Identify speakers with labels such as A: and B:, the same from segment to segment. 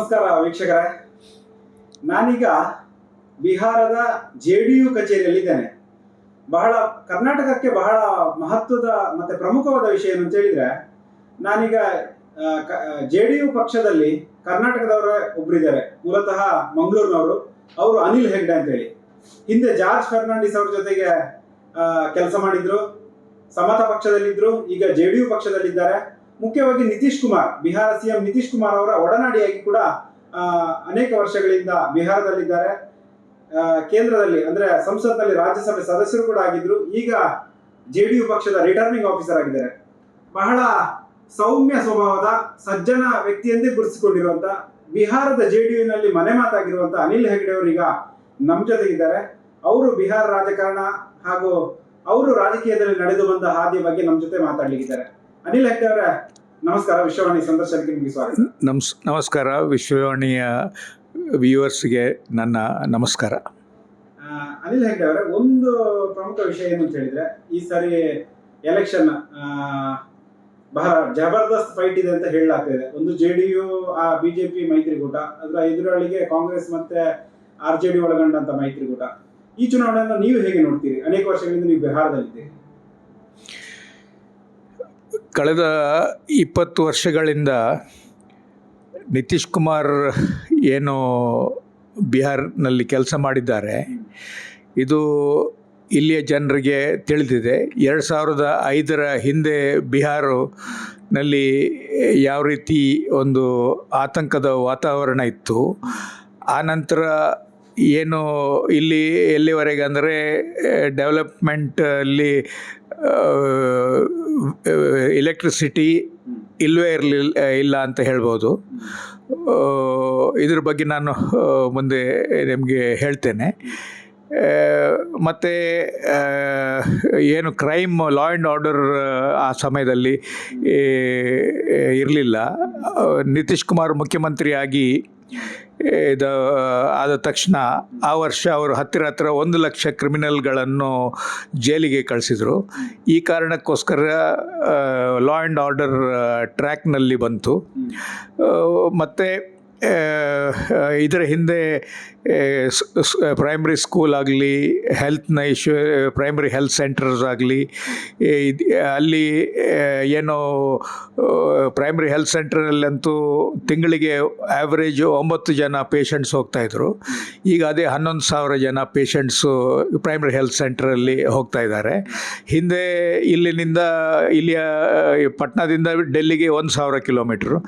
A: ನಮಸ್ಕಾರ ವೀಕ್ಷಕರೇ. ನಾನೀಗ ಬಿಹಾರದ ಜೆ ಡಿ ಯು ಕಚೇರಿಯಲ್ಲಿದ್ದೇನೆ. ಬಹಳ ಕರ್ನಾಟಕಕ್ಕೆ ಬಹಳ ಮಹತ್ವದ ಮತ್ತೆ ಪ್ರಮುಖವಾದ ವಿಷಯ ಏನು ಅಂತ ಹೇಳಿದ್ರೆ, ನಾನೀಗ ಜೆ ಡಿ ಯು ಪಕ್ಷದಲ್ಲಿ ಕರ್ನಾಟಕದವರ ಒಬ್ಬರಿದ್ದಾರೆ ಮೂಲತಃ ಮಂಗಳೂರಿನವರು, ಅವರು ಅನಿಲ್ ಹೆಗ್ಡೆ ಅಂತ ಹೇಳಿ. ಹಿಂದೆ ಜಾರ್ಜ್ ಫರ್ನಾಂಡಿಸ್ ಅವ್ರ ಜೊತೆಗೆ ಕೆಲಸ ಮಾಡಿದ್ರು. ಸಮತಾ ಪಕ್ಷದಲ್ಲಿದ್ರು, ಈಗ ಜೆ ಡಿ ಯು ಪಕ್ಷದಲ್ಲಿದ್ದಾರೆ. ಮುಖ್ಯವಾಗಿ ನಿತೀಶ್ ಕುಮಾರ್, ಬಿಹಾರ ಸಿಎಂ ನಿತೀಶ್ ಕುಮಾರ್ ಅವರ ಒಡನಾಡಿಯಾಗಿ ಕೂಡ ಅನೇಕ ವರ್ಷಗಳಿಂದ ಬಿಹಾರದಲ್ಲಿದ್ದಾರೆ. ಕೇಂದ್ರದಲ್ಲಿ, ಅಂದ್ರೆ ಸಂಸತ್ನಲ್ಲಿ ರಾಜ್ಯಸಭೆ ಸದಸ್ಯರು ಕೂಡ ಆಗಿದ್ರು. ಈಗ ಜೆ ಡಿ ಯು ಪಕ್ಷದ ರಿಟರ್ನಿಂಗ್ ಆಫೀಸರ್ ಆಗಿದ್ದಾರೆ. ಬಹಳ ಸೌಮ್ಯ ಸ್ವಭಾವದ, ಸಜ್ಜನ ವ್ಯಕ್ತಿಯಂದೇ ಗುರುತಿಸಿಕೊಂಡಿರುವಂತ, ಬಿಹಾರದ ಜೆ ಡಿ ಯುನಲ್ಲಿ ಮನೆ ಮಾತಾಗಿರುವಂತ ಅನಿಲ್ ಹೆಗ್ಡೆ ಅವರು ಈಗ ನಮ್ಮ ಜೊತೆ ಇದ್ದಾರೆ ಅವರು ಬಿಹಾರ ರಾಜಕಾರಣ ಹಾಗೂ ಅವರು ರಾಜಕೀಯದಲ್ಲಿ ನಡೆದು ಬಂದ ಹಾದಿ ಬಗ್ಗೆ ನಮ್ಮ ಜೊತೆ ಮಾತಾಡ್ಲಿಕ್ಕಿದ್ದಾರೆ. ಅನಿಲ್ ಹೆಗ್ಡೆ ಅವರೇ ನಮಸ್ಕಾರ. ವಿಶ್ವವಾಣಿ ಸಂದರ್ಶನಕ್ಕೆ ನಿಮಗೆ ಸ್ವಾಗತ.
B: ನಮಸ್ ನಮಸ್ಕಾರ. ವಿಶ್ವವಾಣಿಯ ವ್ಯೂವರ್ಸ್ಗೆ ನನ್ನ ನಮಸ್ಕಾರ.
A: ಅನಿಲ್ ಹೆಗ್ಡೆ ಅವರ ಒಂದು ಪ್ರಮುಖ ವಿಷಯ ಏನು ಅಂತ ಹೇಳಿದ್ರೆ ಈ ಸಾರಿ ಎಲೆಕ್ಷನ್ ಬಹಳ ಜಬರ್ದಸ್ತ್ ಫೈಟ್ ಇದೆ ಅಂತ ಹೇಳಲಾಗ್ತಿದೆ ಒಂದು ಜೆ ಡಿ ಯು ಆ ಬಿಜೆಪಿ ಮೈತ್ರಿಕೂಟ ಅದರ ಎದುರಾಳಿಗೆ ಕಾಂಗ್ರೆಸ್ ಮತ್ತೆ ಆರ್ ಜೆ ಡಿ ಒಳಗೊಂಡಂತ ಮೈತ್ರಿಕೂಟ. ಈ ಚುನಾವಣೆಯನ್ನು ನೀವು ಹೇಗೆ ನೋಡ್ತೀರಿ? ಅನೇಕ ವರ್ಷಗಳಿಂದ ನೀವು ಬಿಹಾರದಲ್ಲಿದ್ದೀರಿ.
B: ಕಳೆದ ಇಪ್ಪತ್ತು ವರ್ಷಗಳಿಂದ ನಿತೀಶ್ ಕುಮಾರ್ ಏನು ಬಿಹಾರ್ನಲ್ಲಿ ಕೆಲಸ ಮಾಡಿದ್ದಾರೆ. ಇದು ಇಲ್ಲಿಯ ಜನರಿಗೆ ತಿಳಿದಿದೆ. ಎರಡು ಸಾವಿರದ ಐದರ ಹಿಂದೆ ಬಿಹಾರನಲ್ಲಿ ಯಾವ ರೀತಿ ಒಂದು ಆತಂಕದ ವಾತಾವರಣ ಇತ್ತು, ಆ ನಂತರ ಏನು ಇಲ್ಲಿ ಎಲ್ಲಿವರೆಗೆ ಅಂದರೆ, ಡೆವಲಪ್ಮೆಂಟಲ್ಲಿ ಎಲೆಕ್ಟ್ರಿಸಿಟಿ ಇಲ್ಲವೇ ಇರಲಿಲ್ಲ ಇಲ್ಲ ಅಂತ ಹೇಳ್ಬೋದು. ಇದ್ರ ಬಗ್ಗೆ ನಾನು ಮುಂದೆ ನಿಮಗೆ ಹೇಳ್ತೇನೆ. ಮತ್ತು ಏನು ಕ್ರೈಮ್ ಲಾ ಆ್ಯಂಡ್ ಆರ್ಡರ್ ಆ ಸಮಯದಲ್ಲಿ ಇರಲಿಲ್ಲ. ನಿತೀಶ್ ಕುಮಾರ್ ಮುಖ್ಯಮಂತ್ರಿಯಾಗಿ ಇದು ಆದ ತಕ್ಷಣ ಆ ವರ್ಷ ಅವರು ಹತ್ತಿರ ಹತ್ತಿರ ಒಂದು ಲಕ್ಷ ಕ್ರಿಮಿನಲ್ಗಳನ್ನು ಜೈಲಿಗೆ ಕಳಿಸಿದರು. ಈ ಕಾರಣಕ್ಕೋಸ್ಕರ ಲಾ ಆ್ಯಂಡ್ ಆರ್ಡರ್ ಟ್ರ್ಯಾಕ್ನಲ್ಲಿ ಬಂತು. ಮತ್ತು ಇದರ ಹಿಂದೆ ಪ್ರೈಮರಿ ಸ್ಕೂಲ್ ಆಗಲಿ ಹೆಲ್ತ್ನ ಇಶ್ಯೂ ಪ್ರೈಮರಿ ಹೆಲ್ತ್ ಸೆಂಟರ್ಸ್ ಆಗಲಿ ಅಲ್ಲಿ ಏನು ಪ್ರೈಮರಿ ಹೆಲ್ತ್ ಸೆಂಟ್ರಲ್ಲಂತೂ ತಿಂಗಳಿಗೆ ಆ್ಯಾವ್ರೇಜು ಒಂಬತ್ತು ಜನ ಪೇಷಂಟ್ಸ್ ಹೋಗ್ತಾಯಿದ್ರು ಈಗ ಅದೇ ಹನ್ನೊಂದು ಸಾವಿರ ಜನ ಪೇಷಂಟ್ಸು ಪ್ರೈಮರಿ ಹೆಲ್ತ್ ಸೆಂಟ್ರಲ್ಲಿ ಹೋಗ್ತಾ ಇದ್ದಾರೆ. ಹಿಂದೆ ಇಲ್ಲಿನಿಂದ, ಇಲ್ಲಿಯ ಪಟ್ನಾದಿಂದ ಡೆಲ್ಲಿಗೆ ಒಂದು ಸಾವಿರ ಕಿಲೋಮೀಟ್ರು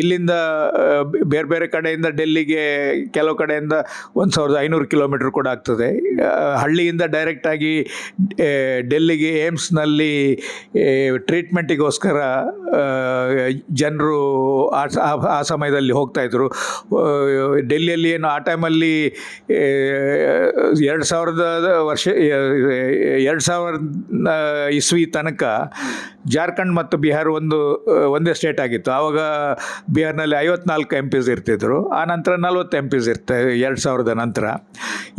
B: ಇಲ್ಲಿಂದ ಬೇರೆ ಬೇರೆ ಕಡೆಯಿಂದ ಡೆಲ್ಲಿಗೆ, ಕೆಲವು ಕಡೆಯಿಂದ ಒಂದು ಸಾವಿರದ ಐನೂರು ಕಿಲೋಮೀಟ್ರ್ ಕೂಡ ಆಗ್ತದೆ. ಹಳ್ಳಿಯಿಂದ ಡೈರೆಕ್ಟಾಗಿ ಡೆಲ್ಲಿಗೆ, ಏಮ್ಸ್ನಲ್ಲಿ ಟ್ರೀಟ್ಮೆಂಟಿಗೋಸ್ಕರ ಜನರು ಆ- ಆ ಸಮಯದಲ್ಲಿ ಹೋಗ್ತಾಯಿದ್ರು ಡೆಲ್ಲಿಯಲ್ಲಿ ಏನು, ಆ ಟೈಮಲ್ಲಿ ಎರಡು ಸಾವಿರದ ವರ್ಷ ಎರಡು ಸಾವಿರದ ಇಸ್ವಿ ತನಕ ಜಾರ್ಖಂಡ್ ಮತ್ತು ಬಿಹಾರ್ ಒಂದು ಒಂದೇ ಸ್ಟೇಟ್ ಆಗಿತ್ತು. ಆವಾಗ ಬಿಹಾರ್ನಲ್ಲಿ ಐವತ್ನಾಲ್ಕು ಎಂ ಪಿಸ್ ಇರ್ತಿದ್ರು. ಆ ನಂತರ ನಲ್ವತ್ತು ಎಂ ಪಿಸ್ ಇರ್ತ, ಎರಡು ಸಾವಿರದ ನಂತರ.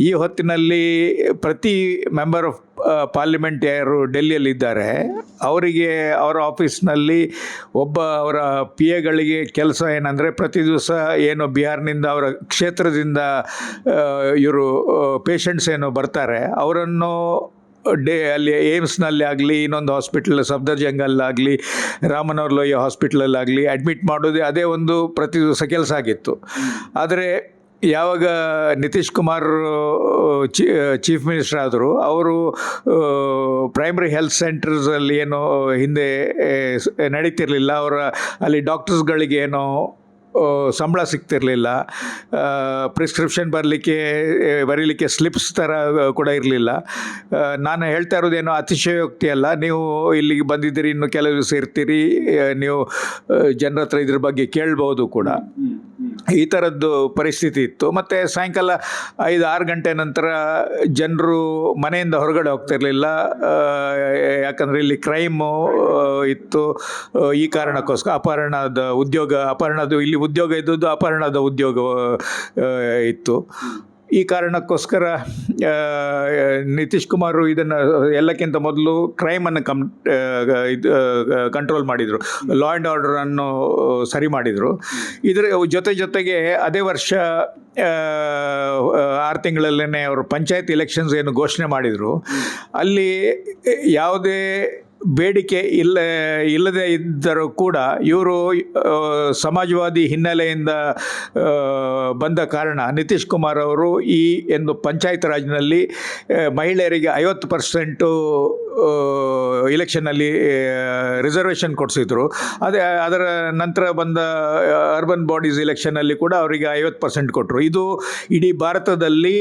B: ಈ ಹೊತ್ತಿನಲ್ಲಿ ಪ್ರತಿ ಮೆಂಬರ್ ಆಫ್ ಪಾರ್ಲಿಮೆಂಟ್ ಯಾರು ಡೆಲ್ಲಿಯಲ್ಲಿ ಇದ್ದಾರೆ, ಅವರಿಗೆ ಅವರ ಆಫೀಸ್ನಲ್ಲಿ ಒಬ್ಬ ಅವರ ಪಿ ಎಗಳಿಗೆ ಕೆಲಸ ಏನಂದರೆ ಪ್ರತಿ ದಿವಸ ಏನು ಬಿಹಾರ್ನಿಂದ ಅವರ ಕ್ಷೇತ್ರದಿಂದ ಇವರು ಪೇಷಂಟ್ಸ್ ಏನು ಬರ್ತಾರೆ, ಅವರನ್ನು ಡೇ ಅಲ್ಲಿ ಏಮ್ಸ್ನಲ್ಲಿ ಆಗಲಿ, ಇನ್ನೊಂದು ಹಾಸ್ಪಿಟ್ಲ್ ಸಫ್ದರ್ಜಂಗಲ್ಲಾಗಲಿ ರಾಮನವರ್ ಲೋಯ್ಯ ಹಾಸ್ಪಿಟ್ಲಲ್ಲಾಗಲಿ ಅಡ್ಮಿಟ್ ಮಾಡೋದೇ ಅದೇ ಒಂದು ಪ್ರತಿ ದಿವಸ ಕೆಲಸ ಆಗಿತ್ತು. ಆದರೆ ಯಾವಾಗ ನಿತೀಶ್ ಕುಮಾರ್, ಚೀ ಚೀಫ್ ಮಿನಿಸ್ಟರ್ ಆದರು, ಅವರು ಪ್ರೈಮರಿ ಹೆಲ್ತ್ ಸೆಂಟರ್ಸಲ್ಲಿ ಏನೋ ಹಿಂದೆ ನಡೀತಿರಲಿಲ್ಲ. ಅವರ, ಅಲ್ಲಿ ಡಾಕ್ಟರ್ಸ್ಗಳಿಗೆ ಏನೋ ಸಂಬಳ ಸಿಗ್ತಿರಲಿಲ್ಲ. ಪ್ರಿಸ್ಕ್ರಿಪ್ಷನ್ ಬರಲಿಕ್ಕೆ ಬರೀಲಿಕ್ಕೆ ಸ್ಲಿಪ್ಸ್ ಥರ ಕೂಡ ಇರಲಿಲ್ಲ. ನಾನು ಹೇಳ್ತಾ ಇರೋದೇನೋ ಅತಿಶಯೋಕ್ತಿ ಅಲ್ಲ. ನೀವು ಇಲ್ಲಿಗೆ ಬಂದಿದ್ದೀರಿ, ಇನ್ನು ಕೆಲವು ದಿವಸ ಇರ್ತೀರಿ ನೀವು ಜನರ ಹತ್ರ ಇದ್ರ ಬಗ್ಗೆ ಕೇಳ್ಬೋದು ಕೂಡ. ಈ ಥರದ್ದು ಪರಿಸ್ಥಿತಿ ಇತ್ತು. ಮತ್ತು ಸಾಯಂಕಾಲ ಐದು ಆರು ಗಂಟೆ ನಂತರ ಜನರು ಮನೆಯಿಂದ ಹೊರಗಡೆ ಹೋಗ್ತಿರ್ಲಿಲ್ಲ. ಯಾಕಂದರೆ ಇಲ್ಲಿ ಕ್ರೈಮು ಇತ್ತು ಈ ಕಾರಣಕ್ಕೋಸ್ಕರ ಅಪಹರಣದ ಉದ್ಯೋಗ ಅಪಹರಣದ ಇಲ್ಲಿ ಉದ್ಯೋಗ ಇದ್ದದ್ದು ಅಪಹರಣದ ಉದ್ಯೋಗ ಇತ್ತು. ಈ ಕಾರಣಕ್ಕೋಸ್ಕರ ನಿತೀಶ್ ಕುಮಾರ್ ಇದನ್ನು ಎಲ್ಲಕ್ಕಿಂತ ಮೊದಲು ಕ್ರೈಮನ್ನು ಕಮ್ ಇದು ಕಂಟ್ರೋಲ್ ಮಾಡಿದರು. ಲಾ ಆ್ಯಂಡ್ ಆರ್ಡರನ್ನು ಸರಿ ಮಾಡಿದರು. ಇದರ ಜೊತೆ ಜೊತೆಗೆ ಅದೇ ವರ್ಷ ಆರು ತಿಂಗಳಲ್ಲೇ ಅವರು ಪಂಚಾಯತ್ ಎಲೆಕ್ಷನ್ಸ್ ಏನು ಘೋಷಣೆ ಮಾಡಿದರು. ಅಲ್ಲಿ ಯಾವುದೇ ಬೇಡಿಕೆ ಇಲ್ಲ, ಇಲ್ಲದೆ ಇದ್ದರೂ ಕೂಡ ಇವರು ಸಮಾಜವಾದಿ ಹಿನ್ನೆಲೆಯಿಂದ ಬಂದ ಕಾರಣ ನಿತೀಶ್ ಕುಮಾರ್ ಅವರು ಈ ಎಂದು ಪಂಚಾಯತ್ ರಾಜ್ನಲ್ಲಿ ಮಹಿಳೆಯರಿಗೆ ಐವತ್ತು ಪರ್ಸೆಂಟು ಇಲೆಕ್ಷನ್ನಲ್ಲಿ ರಿಸರ್ವೇಷನ್ ಕೊಡಿಸಿದ್ರು. ಅದೇ, ಅದರ ನಂತರ ಬಂದ ಅರ್ಬನ್ ಬಾಡೀಸ್ ಇಲೆಕ್ಷನ್ನಲ್ಲಿ ಕೂಡ ಅವರಿಗೆ ಐವತ್ತು ಪರ್ಸೆಂಟ್ ಕೊಟ್ಟರು ಇದು ಇಡೀ ಭಾರತದಲ್ಲಿ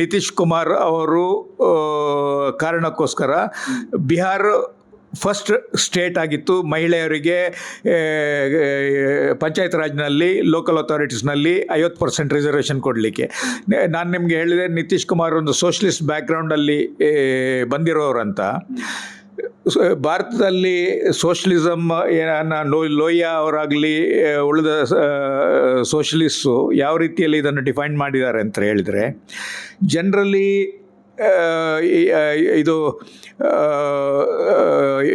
B: ನಿತೀಶ್ ಕುಮಾರ್ ಅವರು ಕಾರಣಕ್ಕೋಸ್ಕರ ಬಿಹಾರ್ ಫಸ್ಟ್ ಸ್ಟೇಟ್ ಆಗಿತ್ತು. ಮಹಿಳೆಯರಿಗೆ ಪಂಚಾಯತ್ ರಾಜ್ನಲ್ಲಿ ಲೋಕಲ್ ಅಥಾರಿಟೀಸ್ನಲ್ಲಿ ಐವತ್ತು ಪರ್ಸೆಂಟ್ ರಿಸರ್ವೇಷನ್ ಕೊಡಲಿಕ್ಕೆ. ನಾನು ನಿಮಗೆ ಹೇಳಿದೆ, ನಿತೀಶ್ ಕುಮಾರ್ ಒಂದು ಸೋಷಲಿಸ್ಟ್ ಬ್ಯಾಕ್ಗ್ರೌಂಡಲ್ಲಿ ಬಂದಿರೋರಂತ. ಭಾರತದಲ್ಲಿ ಸೋಷಲಿಸಮ್ ಲೋ ಅವರಾಗಲಿ ಉಳಿದ ಸೋಷಲಿಸ್ಟು ಯಾವ ರೀತಿಯಲ್ಲಿ ಇದನ್ನು ಡಿಫೈನ್ ಮಾಡಿದ್ದಾರೆ ಅಂತ ಹೇಳಿದರೆ ಜನರಲಿ ಇದು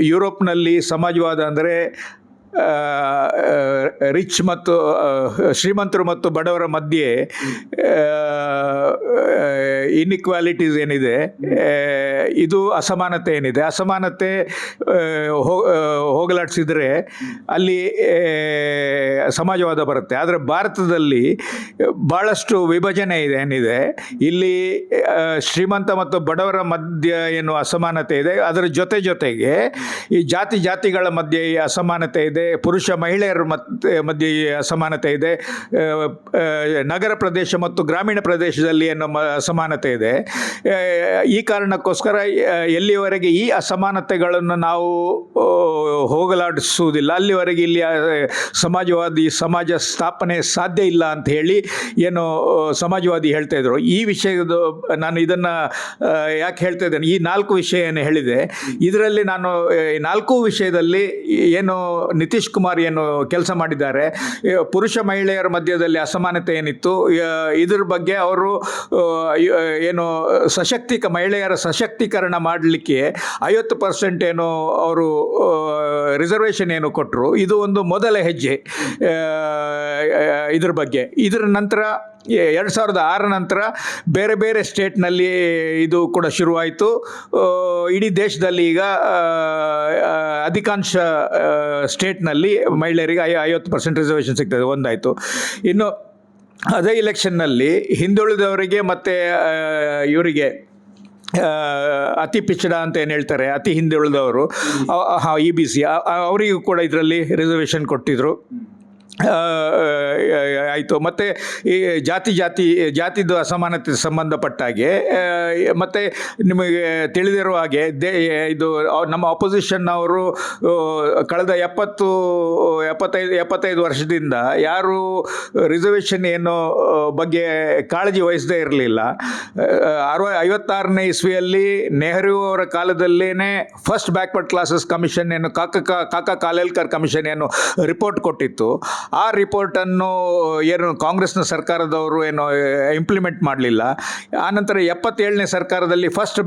B: ಯುರೋಪ್ನಲ್ಲಿ ಸಮಾಜವಾದ ಅಂದರೆ ರಿಚ್ ಮತ್ತು ಶ್ರೀಮಂತರು ಮತ್ತು ಬಡವರ ಮಧ್ಯೆ ಇನ್ಇಕ್ವಾಲಿಟೀಸ್ ಏನಿದೆ ಇದು ಅಸಮಾನತೆ ಏನಿದೆ. ಅಸಮಾನತೆ ಹೋಗಲಾಡಿಸಿದರೆ ಅಲ್ಲಿ ಸಮಾಜವಾದ ಬರುತ್ತೆ. ಆದರೆ ಭಾರತದಲ್ಲಿ ಭಾಳಷ್ಟು ವಿಭಜನೆ ಇದೆ, ಏನಿದೆ. ಇಲ್ಲಿ ಶ್ರೀಮಂತ ಮತ್ತು ಬಡವರ ಮಧ್ಯ ಏನು ಅಸಮಾನತೆ ಇದೆ. ಅದರ ಜೊತೆ ಜೊತೆಗೆ ಈ ಜಾತಿ ಜಾತಿಗಳ ಮಧ್ಯೆ ಈ ಅಸಮಾನತೆ ಇದೆ. ಪುರುಷ ಮಹಿಳೆಯರ ಮತ್ತೆ, ಮಧ್ಯೆ ಅಸಮಾನತೆ ಇದೆ. ನಗರ ಪ್ರದೇಶ ಮತ್ತು ಗ್ರಾಮೀಣ ಪ್ರದೇಶದಲ್ಲಿ ಏನು ಅಸಮಾನತೆ ಇದೆ. ಈ ಕಾರಣಕ್ಕೋಸ್ಕರ ಎಲ್ಲಿವರೆಗೆ ಈ ಅಸಮಾನತೆಗಳನ್ನು ನಾವು ಹೋಗಲಾಡಿಸುವುದಿಲ್ಲ, ಅಲ್ಲಿವರೆಗೆ ಇಲ್ಲಿ ಸಮಾಜವಾದಿ, ಸಮಾಜ ಸ್ಥಾಪನೆ ಸಾಧ್ಯ ಇಲ್ಲ ಅಂತ ಹೇಳಿ ಏನು ಸಮಾಜವಾದಿ ಹೇಳ್ತಾ ಇದ್ರು. ಈ ವಿಷಯದ, ನಾನು ಇದನ್ನು ಯಾಕೆ ಹೇಳ್ತಾ ಇದ್ದೇನೆ, ಈ ನಾಲ್ಕು ವಿಷಯ ಏನು ಹೇಳಿದೆ, ಇದರಲ್ಲಿ ನಾನು ನಾಲ್ಕು ವಿಷಯದಲ್ಲಿ ಏನು ನಿತೀಶ್ ಕುಮಾರ್ ಏನು ಕೆಲಸ ಮಾಡಿದ್ದಾರೆ. ಪುರುಷ ಮಹಿಳೆಯರ ಮಧ್ಯದಲ್ಲಿ ಅಸಮಾನತೆ ಏನಿತ್ತು? ಇದ್ರ ಬಗ್ಗೆ ಅವರು ಏನು ಸಶಕ್ತಿಕ, ಮಹಿಳೆಯರ ಸಶಕ್ತೀಕರಣ ಮಾಡಲಿಕ್ಕೆ ಐವತ್ತು ಪರ್ಸೆಂಟ್ ಏನು ಅವರು ರಿಸರ್ವೇಷನ್ ಏನು ಕೊಟ್ಟರು ಇದು ಒಂದು ಮೊದಲ ಹೆಜ್ಜೆ. ಇದ್ರ ಬಗ್ಗೆ. ಇದರ ನಂತರ ಎರಡು ಸಾವಿರದ ಆರ ನಂತರ ಬೇರೆ ಬೇರೆ ಸ್ಟೇಟ್ನಲ್ಲಿ ಇದು ಕೂಡ ಶುರುವಾಯಿತು. ಇಡೀ ದೇಶದಲ್ಲಿ ಈಗ ಅಧಿಕಾಂಶ ಸ್ಟೇಟ್ನಲ್ಲಿ ಮಹಿಳೆಯರಿಗೆ ಐ, ಐವತ್ತು ಪರ್ಸೆಂಟ್ ರಿಸರ್ವೇಷನ್ ಸಿಗ್ತದೆ, ಒಂದಾಯಿತು. ಇನ್ನು ಅದೇ ಇಲೆಕ್ಷನ್ನಲ್ಲಿ ಹಿಂದುಳಿದವರಿಗೆ ಮತ್ತು ಇವರಿಗೆ ಅತಿ ಪಿಚ್ಚಡ ಅಂತ ಏನು ಹೇಳ್ತಾರೆ, ಅತಿ ಹಿಂದುಳಿದವರು ಇ ಬಿ ಸಿ ಅವರಿಗೂ ಕೂಡ ಇದರಲ್ಲಿ ರಿಸರ್ವೇಷನ್ ಕೊಟ್ಟಿದ್ದರು ಆಯಿತು. ಮತ್ತು ಈ ಜಾತಿ ಜಾತಿ, ಜಾತಿದು ಅಸಮಾನತೆ ಸಂಬಂಧಪಟ್ಟ ಹಾಗೆ ಮತ್ತು ನಿಮಗೆ ತಿಳಿದಿರುವ ಹಾಗೆ ದೇ, ಇದು ನಮ್ಮ ಅಪೋಸಿಷನ್ನವರು ಕಳೆದ ಎಪ್ಪತ್ತು, ಎಪ್ಪತ್ತೈದು ಎಪ್ಪತ್ತೈದು ವರ್ಷದಿಂದ ಯಾರು ರಿಸರ್ವೇಷನ್ ಏನು ಬಗ್ಗೆ ಕಾಳಜಿ ವಹಿಸದೇ ಇರಲಿಲ್ಲ. ಅರವ, ಐವತ್ತಾರನೇ ಇಸ್ವಿಯಲ್ಲಿ ನೆಹರು ಅವರ ಕಾಲದಲ್ಲೇ ಫಸ್ಟ್ ಬ್ಯಾಕ್ವರ್ಡ್ ಕ್ಲಾಸಸ್ ಕಮಿಷನ್ ಏನು ಕಾಕ ಕಾಕ ಕಾಲೇಲ್ಕರ್ ಕಮಿಷನ್ ಏನು ರಿಪೋರ್ಟ್ ಕೊಟ್ಟಿತ್ತು. ಆ ರಿಪೋರ್ಟನ್ನು ಏನು ಕಾಂಗ್ರೆಸ್ನ ಸರ್ಕಾರದವರು ಏನು ಇಂಪ್ಲಿಮೆಂಟ್ ಮಾಡಲಿಲ್ಲ. ಆನಂತರ ಎಪ್ಪತ್ತೇಳನೇ ಸರ್ಕಾರದಲ್ಲಿ ಫಸ್ಟ್